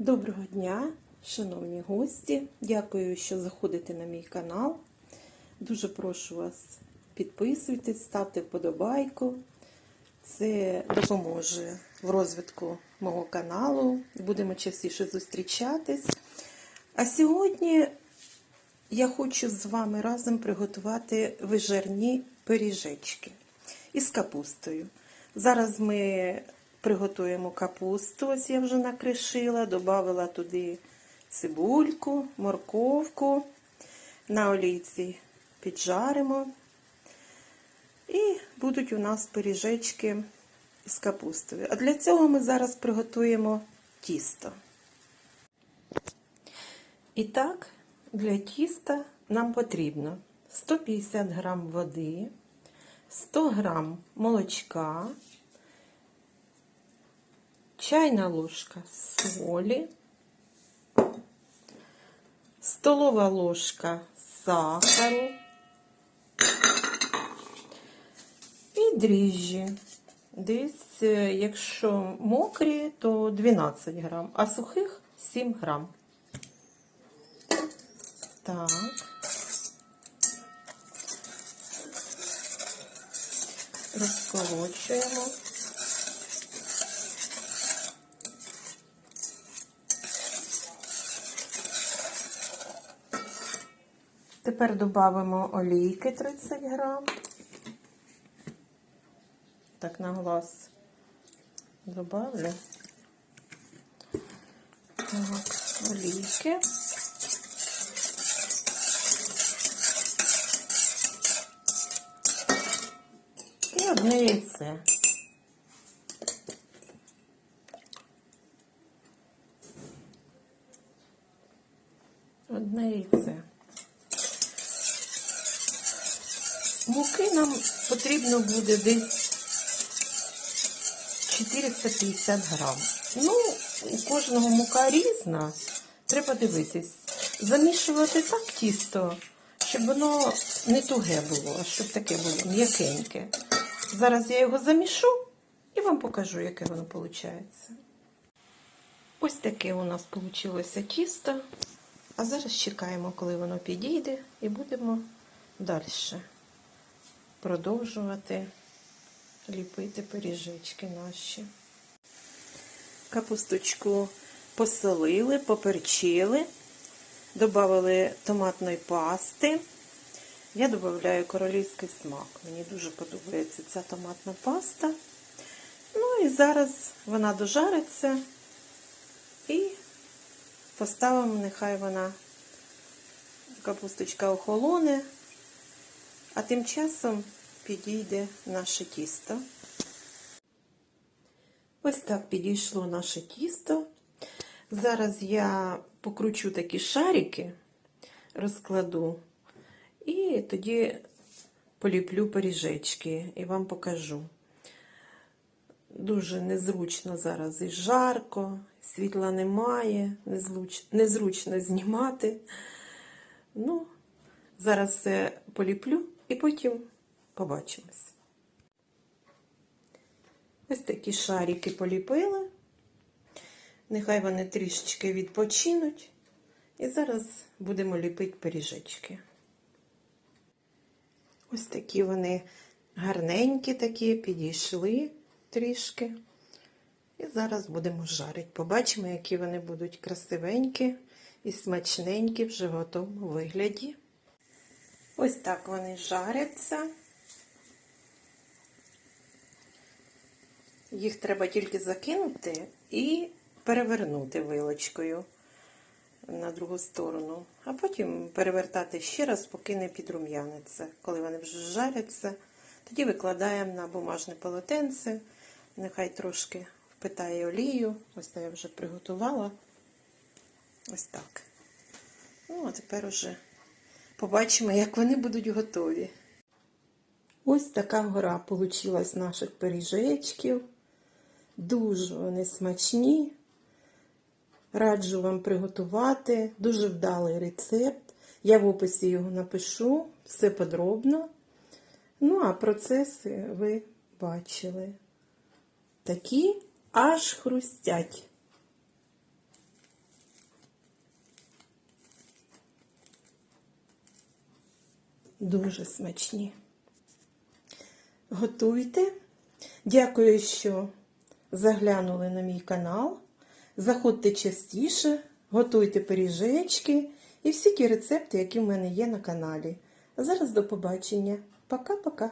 Доброго дня, шановні гості. Дякую, що заходите на мій канал. Дуже прошу вас підписуйтесь, ставте вподобайку. Це допоможе в розвитку мого каналу. Будемо частіше зустрічатись. А сьогодні я хочу з вами разом приготувати вижерні пиріжечки із капустою. Зараз ми приготуємо капусту, ось я вже накришила, додала туди цибульку, морковку, на олійці піджаримо. І будуть у нас пиріжечки з капустою. А для цього ми зараз приготуємо тісто. І так, для тіста нам потрібно 150 грам води, 100 грам молочка, чайна ложка солі, столова ложка сахару і дріжджі. Десь, е, якщо мокрі, то 12 грам, а сухих 7 грам. Так. Розколочуємо. Тепер додамо олійки 30 грам. Так, на глаз добавлю. Так, олійки. І одне яйце. Одне яйце. Муки нам потрібно буде десь 450 грам. Ну, у кожного мука різна. Треба дивитись. Замішувати так тісто, щоб воно не туге було, а щоб таке було м'якеньке. Зараз я його замішу і вам покажу, яке воно виходить. Ось таке у нас вийшло тісто. А зараз чекаємо, коли воно підійде, і будемо далі продовжувати ліпити пиріжечки наші. Капусточку посолили, поперчили, додали томатної пасти. Я додаю королівський смак. Мені дуже подобається ця томатна паста. Ну і зараз вона дожариться і поставимо, нехай вона капусточка охолоне, а тим часом підійде наше тісто. Ось так підійшло наше тісто. Зараз я покручу такі шарики, розкладу, і тоді поліплю пиріжечки і вам покажу. Дуже незручно зараз і жарко, світла немає, незручно знімати. Ну, зараз все поліплю і потім побачимось. Ось такі шарики поліпили. Нехай вони трішечки відпочинуть. І зараз будемо ліпити пиріжечки. Ось такі вони гарненькі такі, підійшли трішки. І зараз будемо жарити. Побачимо, які вони будуть красивенькі і смачненькі в готовому вигляді. Ось так вони жаряться. Їх треба тільки закинути і перевернути вилочкою на другу сторону, а потім перевертати ще раз, поки не підрум'яниться. Коли вони вже жаряться, тоді викладаємо на бумажне полотенце, нехай трошки впитає олію. Ось це я вже приготувала. Ось так. Ну, а тепер уже побачимо, як вони будуть готові. Ось така гора получилась наших пиріжечків. Дуже вони смачні. Раджу вам приготувати. Дуже вдалий рецепт. Я в описі його напишу, все подробно. Ну, а процеси ви бачили. Такі аж хрустять. Дуже смачні. Готуйте. Дякую, що заглянули на мій канал. Заходьте частіше, готуйте пиріжечки і всі ті рецепти, які в мене є на каналі. Зараз до побачення. Пока-пока.